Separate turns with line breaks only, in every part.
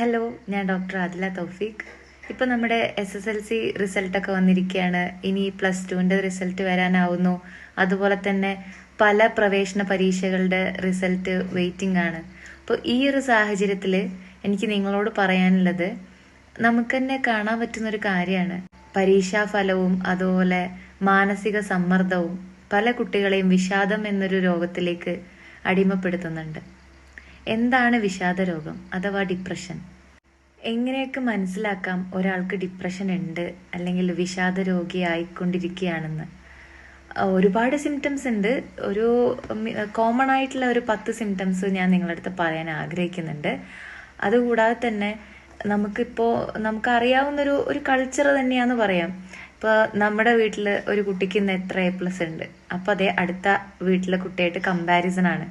Hello ഞാൻ doctor Adila തൗഫീഖ്. ഇപ്പൊ നമ്മുടെ എസ് എസ് എൽ സി റിസൾട്ടൊക്കെ വന്നിരിക്കുകയാണ്. ഇനി പ്ലസ് ടുവിന്റെ റിസൾട്ട് വരാനാവുന്നു. അതുപോലെ തന്നെ പല പ്രവേശന പരീക്ഷകളുടെ റിസൾട്ട് വെയിറ്റിംഗ് ആണ്. അപ്പോൾ ഈ ഒരു സാഹചര്യത്തിൽ എനിക്ക് നിങ്ങളോട് പറയാനുള്ളത് നമുക്ക് തന്നെ കാണാൻ പറ്റുന്ന ഒരു കാര്യമാണ്. പരീക്ഷാ ഫലവും അതുപോലെ മാനസിക സമ്മർദ്ദവും പല കുട്ടികളെയും വിഷാദം എന്നൊരു രോഗത്തിലേക്ക് അടിമപ്പെടുത്തുന്നുണ്ട്. എന്താണ് വിഷാദ രോഗം അഥവാ ഡിപ്രഷൻ എങ്ങനെയൊക്കെ മനസ്സിലാക്കാം ഒരാൾക്ക് ഡിപ്രഷൻ ഉണ്ട് അല്ലെങ്കിൽ വിഷാദ രോഗിയായിക്കൊണ്ടിരിക്കുകയാണെന്ന് ഒരുപാട് സിംറ്റംസ് ഉണ്ട്. ഒരു കോമൺ ആയിട്ടുള്ള ഒരു പത്ത് സിംറ്റംസ് ഞാൻ നിങ്ങളുടെ അടുത്ത് പറയാൻ ആഗ്രഹിക്കുന്നുണ്ട്. അതുകൂടാതെ തന്നെ നമുക്കിപ്പോൾ നമുക്കറിയാവുന്നൊരു ഒരു കൾച്ചർ തന്നെയാന്ന് പറയാം. ഇപ്പോൾ നമ്മുടെ വീട്ടിൽ ഒരു കുട്ടിക്ക് ഇന്ന് എത്ര എ പ്ലസ് ഉണ്ട്. അപ്പോൾ അതേ അടുത്ത വീട്ടിലെ കുട്ടിയായിട്ട് കമ്പാരിസൺ ആണ്.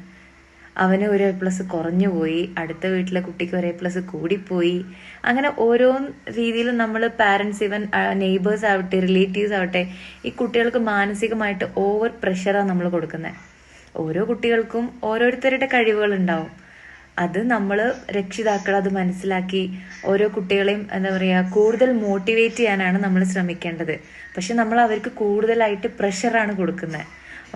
അവന് ഒരു എ പ്ലസ് കുറഞ്ഞു പോയി അടുത്ത വീട്ടിലെ കുട്ടിക്ക് ഒരു എ പ്ലസ് കൂടിപ്പോയി. അങ്ങനെ ഓരോ രീതിയിലും നമ്മൾ പാരൻസ് ഇവൻ നെയ്ബേഴ്സ് ആവട്ടെ റിലേറ്റീവ്സ് ആവട്ടെ ഈ കുട്ടികൾക്ക് മാനസികമായിട്ട് ഓവർ പ്രഷറാണ് നമ്മൾ കൊടുക്കുന്നത് ഓരോ കുട്ടികൾക്കും ഓരോരുത്തരുടെ കഴിവുകൾ ഉണ്ടാവും. അത് നമ്മൾ രക്ഷിതാക്കൾ അത് മനസ്സിലാക്കി ഓരോ കുട്ടികളെയും എന്താ പറയുക കൂടുതൽ മോട്ടിവേറ്റ് ചെയ്യാനാണ് നമ്മൾ ശ്രമിക്കേണ്ടത്. പക്ഷെ നമ്മൾ അവർക്ക് കൂടുതലായിട്ട് പ്രഷറാണ് കൊടുക്കുന്നത്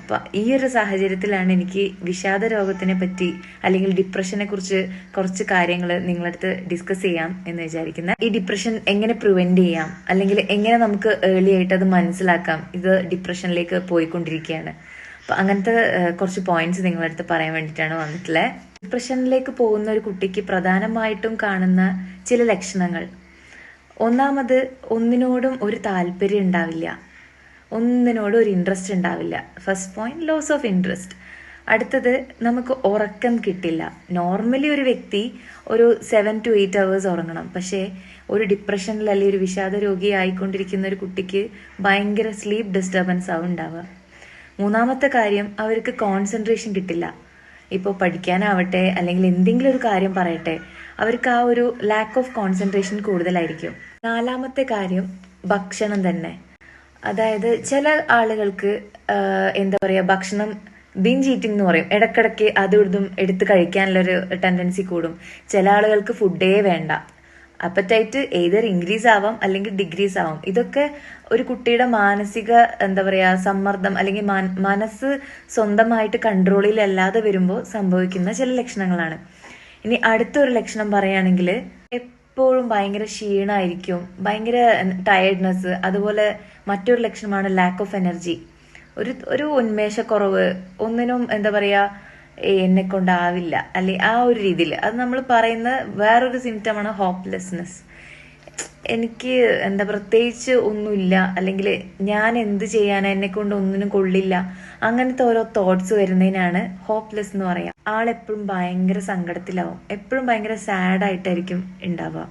അപ്പൊ ഈ ഒരു സാഹചര്യത്തിലാണ് എനിക്ക് വിഷാദ രോഗത്തിനെ പറ്റി അല്ലെങ്കിൽ ഡിപ്രഷനെ കുറിച്ച് കുറച്ച് കാര്യങ്ങൾ നിങ്ങളടുത്ത് ഡിസ്കസ് ചെയ്യാം എന്ന് വിചാരിക്കുന്നത് ഈ ഡിപ്രഷൻ എങ്ങനെ പ്രിവെന്റ് ചെയ്യാം? അല്ലെങ്കിൽ എങ്ങനെ നമുക്ക് ഏർലി ആയിട്ട് അത് മനസ്സിലാക്കാം? ഇത് ഡിപ്രഷനിലേക്ക് പോയിക്കൊണ്ടിരിക്കുകയാണ് അപ്പൊ അങ്ങനത്തെ കുറച്ച് പോയിന്റ്സ് നിങ്ങളടുത്ത് പറയാൻ വേണ്ടിയിട്ടാണ് വന്നിട്ടുള്ളത് ഡിപ്രഷനിലേക്ക് പോകുന്ന ഒരു കുട്ടിക്ക് പ്രധാനമായിട്ടും കാണുന്ന ചില ലക്ഷണങ്ങൾ. ഒന്നാമത് ഒന്നിനോടും ഒരു താല്പര്യം ഉണ്ടാവില്ല. ഒന്നിനോടും ഒരു ഇൻട്രസ്റ്റ് ഉണ്ടാവില്ല. First point loss of interest അടുത്തത് നമുക്ക് ഉറക്കം കിട്ടില്ല. നോർമലി ഒരു വ്യക്തി ഒരു സെവൻ ടു എയ്റ്റ് അവേഴ്സ് ഉറങ്ങണം. പക്ഷേ ഒരു ഡിപ്രഷനിൽ അല്ലെങ്കിൽ ഒരു വിഷാദ രോഗി ആയിക്കൊണ്ടിരിക്കുന്ന ഒരു കുട്ടിക്ക് ഭയങ്കര സ്ലീപ്പ് ഡിസ്റ്റർബൻസ് ആവും ഉണ്ടാവുക. മൂന്നാമത്തെ കാര്യം അവർക്ക് കോൺസെൻട്രേഷൻ കിട്ടില്ല. ഇപ്പോൾ പഠിക്കാനാവട്ടെ അല്ലെങ്കിൽ എന്തെങ്കിലും ഒരു കാര്യം പറയട്ടെ അവർക്ക് ആ ഒരു ലാക്ക് ഓഫ് കോൺസെൻട്രേഷൻ കൂടുതലായിരിക്കും. നാലാമത്തെ കാര്യം ഭക്ഷണം തന്നെ. അതായത് ചില ആളുകൾക്ക് എന്താ പറയുക ഭക്ഷണം ബിഞ്ച് ഈറ്റിംഗ് എന്ന് പറയും. ഇടക്കിടയ്ക്ക് അതും ഇതും എടുത്ത് കഴിക്കാനുള്ളൊരു ടെൻഡൻസി കൂടും. ചില ആളുകൾക്ക് ഫുഡേ വേണ്ട. അപ്പറ്റൈറ്റ് ഏതർ ഇൻക്രീസ് ആവാം അല്ലെങ്കിൽ ഡിഗ്രീസ് ആവാം. ഇതൊക്കെ ഒരു കുട്ടിയുടെ മാനസിക എന്താ പറയുക സമ്മർദ്ദം അല്ലെങ്കിൽ മനസ്സ് സ്വന്തമായിട്ട് കൺട്രോളിൽ അല്ലാതെ വരുമ്പോൾ സംഭവിക്കുന്ന ചില ലക്ഷണങ്ങളാണ്. ഇനി അടുത്തൊരു ലക്ഷണം പറയുകയാണെങ്കിൽ എപ്പോഴും ഭയങ്കര ക്ഷീണമായിരിക്കും ഭയങ്കര ടയർഡ്നെസ് അതുപോലെ മറ്റൊരു ലക്ഷണമാണ് ലാക്ക് ഓഫ് എനർജി ഒരു ഒരു ഉന്മേഷക്കുറവ് ഒന്നിനും എന്താ പറയാ എന്നെ കൊണ്ടാവില്ല. അല്ലെ ആ ഒരു രീതിയിൽ അത് നമ്മൾ പറയുന്ന വേറൊരു സിംറ്റമാണ് ഹോപ്പ്ലെസ്നെസ് എനിക്ക് എന്താ പ്രത്യേകിച്ച് ഒന്നുമില്ല. അല്ലെങ്കിൽ ഞാൻ എന്ത് ചെയ്യാൻ എന്നെ കൊണ്ട് ഒന്നിനും കൊള്ളില്ല. അങ്ങനത്തെ ഓരോ തോട്ട്സ് വരുന്നതിനാണ് ഹോപ്പ്ലെസ് എന്ന് പറയാം. ആളെപ്പോഴും ഭയങ്കര സങ്കടത്തിലാവും. എപ്പോഴും ഭയങ്കര സാഡ് ആയിട്ടായിരിക്കും ഉണ്ടാവുക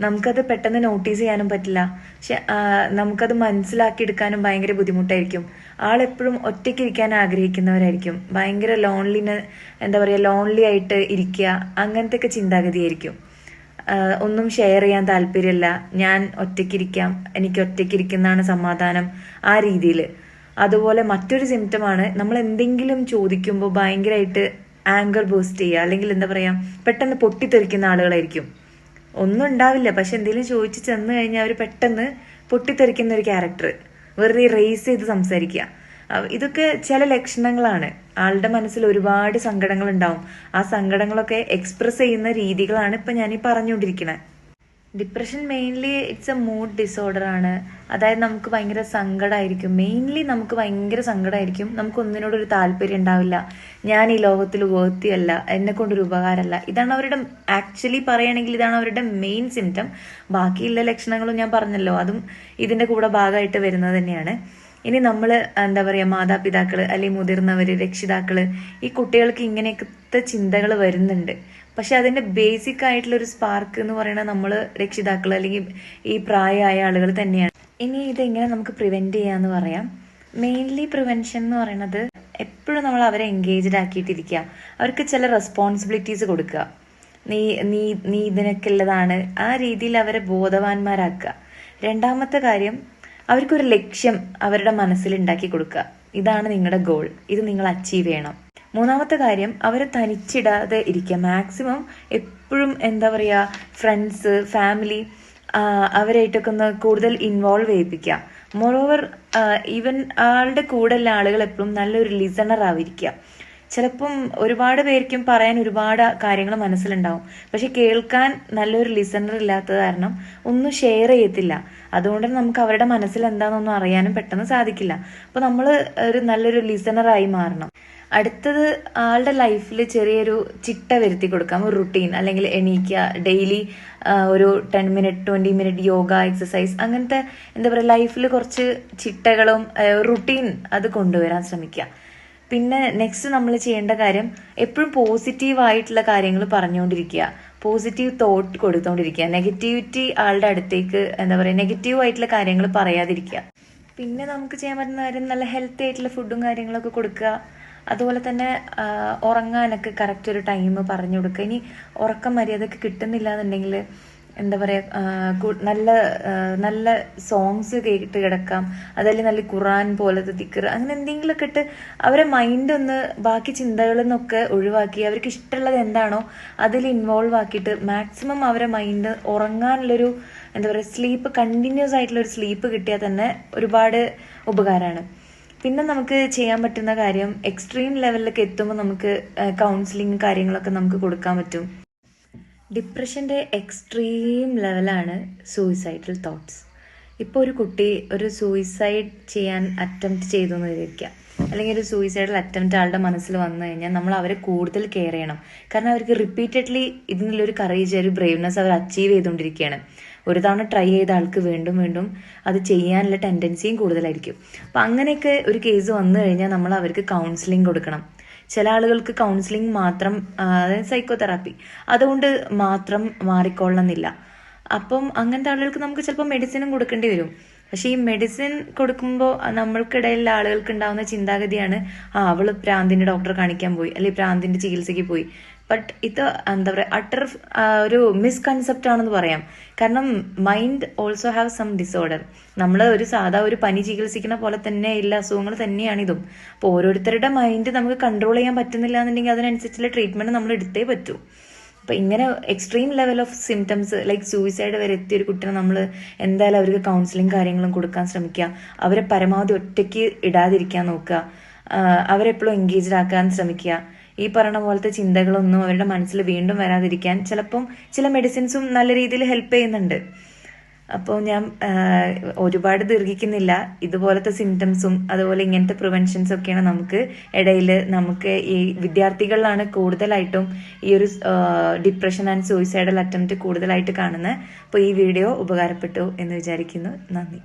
നമുക്കത് പെട്ടെന്ന് നോട്ടീസ് ചെയ്യാനും പറ്റില്ല. പക്ഷെ നമുക്കത് മനസ്സിലാക്കിയെടുക്കാനും ഭയങ്കര ബുദ്ധിമുട്ടായിരിക്കും. ആളെപ്പോഴും ഒറ്റയ്ക്കിരിക്കാൻ ആഗ്രഹിക്കുന്നവരായിരിക്കും. ഭയങ്കര ലോൺലിന് എന്താ പറയുക ലോൺലി ആയിട്ട് ഇരിക്കുക. അങ്ങനത്തെ ഒക്കെ ചിന്താഗതിയായിരിക്കും. ഒന്നും ഷെയർ ചെയ്യാൻ താല്പര്യമില്ല. ഞാൻ ഒറ്റയ്ക്കിരിക്കാം. എനിക്ക് ഒറ്റയ്ക്കിരിക്കുന്നതാണ് സമാധാനം ആ രീതിയിൽ അതുപോലെ മറ്റൊരു സിംറ്റമാണ് നമ്മൾ എന്തെങ്കിലും ചോദിക്കുമ്പോൾ ഭയങ്കരമായിട്ട് ആങ്കർ ബൂസ്റ്റ് ചെയ്യുക. അല്ലെങ്കിൽ എന്താ പറയുക പെട്ടെന്ന് പൊട്ടിത്തെറിക്കുന്ന ആളുകളായിരിക്കും. ഒന്നും ഉണ്ടാവില്ല. പക്ഷെ എന്തെങ്കിലും ചോദിച്ചു ചെന്ന് കഴിഞ്ഞാൽ അവർ പെട്ടെന്ന് പൊട്ടിത്തെറിക്കുന്ന ഒരു ക്യാരക്ടർ വെറുതെ റേസ് ചെയ്ത് സംസാരിക്കുക. ഇതൊക്കെ ചില ലക്ഷണങ്ങളാണ്. ആളുടെ മനസ്സിൽ ഒരുപാട് സങ്കടങ്ങൾ ഉണ്ടാവും ആ സങ്കടങ്ങളൊക്കെ എക്സ്പ്രസ് ചെയ്യുന്ന രീതികളാണ് ഇപ്പൊ ഞാൻ ഈ പറഞ്ഞുകൊണ്ടിരിക്കുന്നത് depression mainly it's a mood disorder ആണ്. അതായത് നമുക്ക് ഭയങ്കര സങ്കടമായിരിക്കും മെയിൻലി നമുക്ക് ഭയങ്കര സങ്കടമായിരിക്കും നമുക്ക് ഒന്നിനോടൊരു താല്പര്യം ഉണ്ടാവില്ല. ഞാൻ ഈ ലോകത്തിൽ വേർത്തി അല്ല. എന്നെ കൊണ്ടൊരു ഉപകാരമല്ല ഇതാണ് അവരുടെ ആക്ച്വലി പറയുകയാണെങ്കിൽ ഇതാണ് അവരുടെ മെയിൻ സിംറ്റം ബാക്കിയുള്ള ലക്ഷണങ്ങളും ഞാൻ പറഞ്ഞല്ലോ. അതും ഇതിന്റെ കൂടെ ഭാഗമായിട്ട് വരുന്നത് തന്നെയാണ്. ഇനി നമ്മൾ എന്താ പറയുക മാതാപിതാക്കൾ അല്ലെങ്കിൽ മുതിർന്നവർ രക്ഷിതാക്കൾ ഈ കുട്ടികൾക്ക് ഇങ്ങനെയൊക്കെ ചിന്തകൾ വരുന്നുണ്ട്. പക്ഷെ അതിന്റെ ബേസിക് ആയിട്ടുള്ള ഒരു സ്പാർക്ക് എന്ന് പറയുന്നത് നമ്മൾ രക്ഷിതാക്കൾ അല്ലെങ്കിൽ ഈ പ്രായമായ ആളുകൾ തന്നെയാണ്. ഇനി ഇതെങ്ങനെ നമുക്ക് പ്രിവെന്റ് ചെയ്യാന്ന് പറയാം. മെയിൻലി പ്രിവെൻഷൻ എന്ന് പറയുന്നത് എപ്പോഴും നമ്മൾ അവരെ എൻഗേജ്ഡ് ആക്കിയിട്ടിരിക്കുക. അവർക്ക് ചില റെസ്പോൺസിബിലിറ്റീസ് കൊടുക്കുക. നീ നീ നീ ഇതിനൊക്കെ ഉള്ളതാണ്. ആ രീതിയിൽ അവരെ ബോധവാന്മാരാക്കുക. രണ്ടാമത്തെ കാര്യം അവർക്കൊരു ലക്ഷ്യം അവരുടെ മനസ്സിൽ ഉണ്ടാക്കി കൊടുക്കുക. ഇതാണ് നിങ്ങളുടെ ഗോൾ ഇത് നിങ്ങൾ അച്ചീവ് ചെയ്യണം. മൂന്നാമത്തെ കാര്യം അവരെ തനിച്ചിടാതെ ഇരിക്കുക. മാക്സിമം എപ്പോഴും എന്താ പറയുക ഫ്രണ്ട്സ് ഫാമിലി അവരായിട്ടൊക്കെ ഒന്ന് കൂടുതൽ ഇൻവോൾവ് ചെയ്യിപ്പിക്കുക. മോറോവർ ഈവൻ ആളുടെ കൂടെയുള്ള ആളുകൾ എപ്പോഴും നല്ലൊരു ലിസണർ ആയിരിക്കുക. ചിലപ്പം ഒരുപാട് പേർക്കും പറയാൻ ഒരുപാട് കാര്യങ്ങൾ മനസ്സിലുണ്ടാവും. പക്ഷെ കേൾക്കാൻ നല്ലൊരു ലിസണർ ഇല്ലാത്തത് കാരണം ഒന്നും ഷെയർ ചെയ്യത്തില്ല. അതുകൊണ്ട് നമുക്ക് അവരുടെ മനസ്സിൽ എന്താണെന്നൊന്നും അറിയാനും പെട്ടെന്ന് സാധിക്കില്ല. അപ്പോൾ നമ്മൾ ഒരു നല്ലൊരു ലിസണറായി മാറണം. അടുത്തത് ആളുടെ ലൈഫിൽ ചെറിയൊരു ചിട്ട വരുത്തി കൊടുക്കാം. ഒരു റുട്ടീൻ അല്ലെങ്കിൽ എണീക്കുക ഡെയിലി ഒരു ten minute twenty minute yoga exercise അങ്ങനത്തെ എന്താ പറയുക ലൈഫിൽ കുറച്ച് ചിട്ടകളും റുട്ടീൻ അത് കൊണ്ടുവരാൻ ശ്രമിക്കുക പിന്നെ നെക്സ്റ്റ് നമ്മൾ ചെയ്യേണ്ട കാര്യം എപ്പോഴും പോസിറ്റീവ് ആയിട്ടുള്ള കാര്യങ്ങൾ പറഞ്ഞുകൊണ്ടിരിക്കുക പോസിറ്റീവ് തോട്ട് കൊടുത്തുകൊണ്ടിരിക്കുക നെഗറ്റിവിറ്റി ആളുടെ അടുത്തേക്ക് എന്താ പറയുക നെഗറ്റീവ് ആയിട്ടുള്ള കാര്യങ്ങൾ പറയാതിരിക്കുക. പിന്നെ നമുക്ക് ചെയ്യാൻ പറ്റുന്ന കാര്യം നല്ല ഹെൽത്തി ആയിട്ടുള്ള ഫുഡും കാര്യങ്ങളൊക്കെ കൊടുക്കുക. അതുപോലെ തന്നെ ഉറങ്ങാനൊക്കെ കറക്റ്റ് ഒരു ടൈം പറഞ്ഞു കൊടുക്കുക. ഇനി ഉറക്കം മര്യാദയ്ക്ക് കിട്ടുന്നില്ല എന്നുണ്ടെങ്കിൽ എന്താ പറയുക നല്ല നല്ല സോങ്സ് കേട്ട് കിടക്കാം. അതല്ലെങ്കിൽ നല്ല ഖുറാൻ പോലത്തെ തിക്കർ അങ്ങനെ എന്തെങ്കിലുമൊക്കെ ഇട്ട് അവരെ മൈൻഡ് ഒന്ന് ബാക്കി ചിന്തകളിൽ നിന്നൊക്കെ ഒഴിവാക്കി അവർക്ക് ഇഷ്ടമുള്ളത് എന്താണോ അതിൽ ഇൻവോൾവ് ആക്കിയിട്ട് മാക്സിമം അവരെ മൈൻഡ് ഉറങ്ങാനുള്ളൊരു എന്താ പറയുക സ്ലീപ്പ് കണ്ടിന്യൂസ് ആയിട്ടുള്ള ഒരു സ്ലീപ്പ് കിട്ടിയാൽ തന്നെ ഒരുപാട് ഉപകാരമാണ്. പിന്നെ നമുക്ക് ചെയ്യാൻ പറ്റുന്ന കാര്യം എക്സ്ട്രീം ലെവലിലൊക്കെ എത്തുമ്പോൾ നമുക്ക് കൗൺസിലിംഗ് കാര്യങ്ങളൊക്കെ നമുക്ക് കൊടുക്കാൻ പറ്റും. ഡിപ്രഷന്റെ എക്സ്ട്രീം ലെവലാണ് സൂയിസൈഡൽ തോട്ട്സ് ഇപ്പോൾ ഒരു കുട്ടി ഒരു സൂയിസൈഡ് ചെയ്യാൻ അറ്റംപ്റ്റ് ചെയ്തു എന്ന് വിചാരിക്കുക. അല്ലെങ്കിൽ ഒരു സൂയിസൈഡൽ അറ്റംപ്റ്റ് ആളുടെ മനസ്സിൽ വന്നു കഴിഞ്ഞാൽ നമ്മൾ അവരെ കൂടുതൽ കെയർ ചെയ്യണം. കാരണം അവർക്ക് റിപ്പീറ്റഡ്ലി ഇതിനുള്ളൊരു കറേജ് ഒരു ബ്രേവ്നെസ് അവർ അച്ചീവ് ചെയ്തുകൊണ്ടിരിക്കുകയാണ്. ഒരു തവണ ട്രൈ ചെയ്ത ആൾക്ക് വീണ്ടും വീണ്ടും അത് ചെയ്യാനുള്ള ടെൻഡൻസിയും കൂടുതലായിരിക്കും. അപ്പം അങ്ങനെയൊക്കെ ഒരു കേസ് വന്നു കഴിഞ്ഞാൽ നമ്മൾ അവർക്ക് കൗൺസിലിംഗ് കൊടുക്കണം. ചില ആളുകൾക്ക് കൗൺസിലിംഗ് മാത്രം അതായത് സൈക്കോതെറാപ്പി അതുകൊണ്ട് മാത്രം മാറിക്കൊള്ളണമെന്നില്ല. അപ്പം അങ്ങനത്തെ ആളുകൾക്ക് നമുക്ക് ചിലപ്പോൾ മെഡിസിനും കൊടുക്കേണ്ടി വരും. പക്ഷെ ഈ മെഡിസിൻ കൊടുക്കുമ്പോൾ നമ്മൾക്കിടയിലുള്ള ആളുകൾക്ക് ഉണ്ടാകുന്ന ചിന്താഗതിയാണ് ആ അവൾ പ്രാന്തിന്റെ ഡോക്ടറെ കാണിക്കാൻ പോയി അല്ലെങ്കിൽ പ്രാന്തിന്റെ ചികിത്സയ്ക്ക് പോയി. ബട്ട് ഇത് എന്താ പറയുക അട്ടർ ഒരു മിസ്കൺസെപ്റ്റ് ആണെന്ന് പറയാം. കാരണം mind also have some disorder നമ്മൾ ഒരു സാധാ ഒരു പനി ചികിത്സിക്കുന്ന പോലെ തന്നെ ഇല്ല അസുഖങ്ങൾ തന്നെയാണ് ഇതും. അപ്പോൾ ഓരോരുത്തരുടെ മൈൻഡ് നമുക്ക് കൺട്രോൾ ചെയ്യാൻ പറ്റുന്നില്ല എന്നുണ്ടെങ്കിൽ അതിനനുസരിച്ചുള്ള ട്രീറ്റ്മെന്റ് നമ്മൾ എടുത്തേ പറ്റൂ. അപ്പൊ ഇങ്ങനെ extreme level of symptoms like suicide വരെ എത്തിയ ഒരു കുട്ടിനെ നമ്മൾ എന്തായാലും അവർക്ക് കൗൺസിലിംഗ് കാര്യങ്ങളും കൊടുക്കാൻ ശ്രമിക്കുക. അവരെ പരമാവധി ഒറ്റയ്ക്ക് ഇടാതിരിക്കാൻ നോക്കുക. അവരെപ്പോഴും എൻഗേജ്ഡ് ആക്കാൻ ശ്രമിക്കുക. ഈ പറഞ്ഞ പോലത്തെ ചിന്തകളൊന്നും അവരുടെ മനസ്സിൽ വീണ്ടും വരാതിരിക്കാൻ ചിലപ്പം ചില മെഡിസിൻസും നല്ല രീതിയിൽ ഹെൽപ്പ് ചെയ്യുന്നുണ്ട്. അപ്പോൾ ഞാൻ ഒരുപാട് ദീർഘിക്കുന്നില്ല. ഇതുപോലത്തെ സിംറ്റംസും അതുപോലെ ഇങ്ങനത്തെ പ്രിവെൻഷൻസ് ഒക്കെയാണ് നമുക്ക് ഇടയിൽ നമുക്ക് ഈ വിദ്യാർത്ഥികളിലാണ് കൂടുതലായിട്ടും ഈ ഒരു ഡിപ്രഷൻ ആൻഡ് സൂയിസൈഡൽ അറ്റംപ്റ്റ് കൂടുതലായിട്ട് കാണുന്നത്. അപ്പോൾ ഈ വീഡിയോ ഉപകാരപ്പെട്ടു എന്ന് വിചാരിക്കുന്നു. നന്ദി.